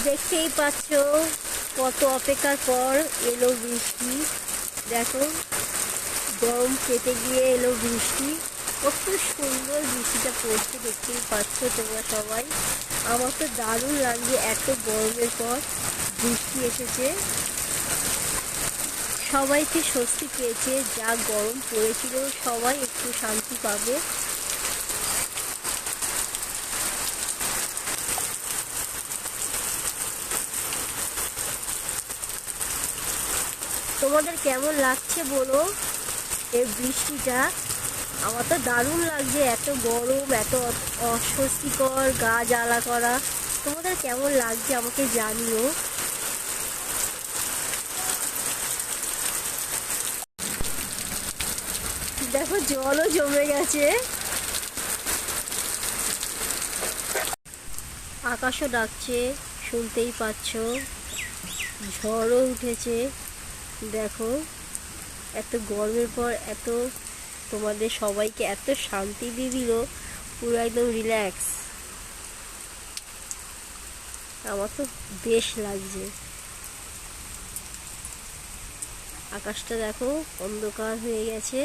দেখতেই পাচ্ছ কত অপেক্ষার পর এলো বৃষ্টি। দেখো, গরম কেটে গিয়ে এলো বৃষ্টি। কত সুন্দর বৃষ্টিটা পড়ছে, দেখতেই পাচ্ছ তোমরা সবাই। আমার তো দারুণ লাগছে এত গরমের পর বৃষ্টি এসেছে। সবাইকে স্বস্তি পেয়েছে, যা গরম পড়েছিল, সবাই একটু শান্তি পাবে। তোমাদের কেমন লাগছে বলো? এই বৃষ্টিটা আমার তো দারুণ লাগছে, এত গরম, এত অস্বস্তিকর, গা জ্বালা করা। তোমাদের কেমন লাগছে আমাকে জানিও। দেখো জলও জমে গেছে। আকাশও ডাকছে, শুনতেই পাচ্ছ। ঝড়ও উঠেছে। দেখো, এত গরমের পর এত তোমাদের সবাইকে এত শান্তি দিয়ে দিল, পুরো একদম রিল্যাক্স আমার তো বেশ লাগছে। আকাশটা দেখো অন্ধকার হয়ে গেছে।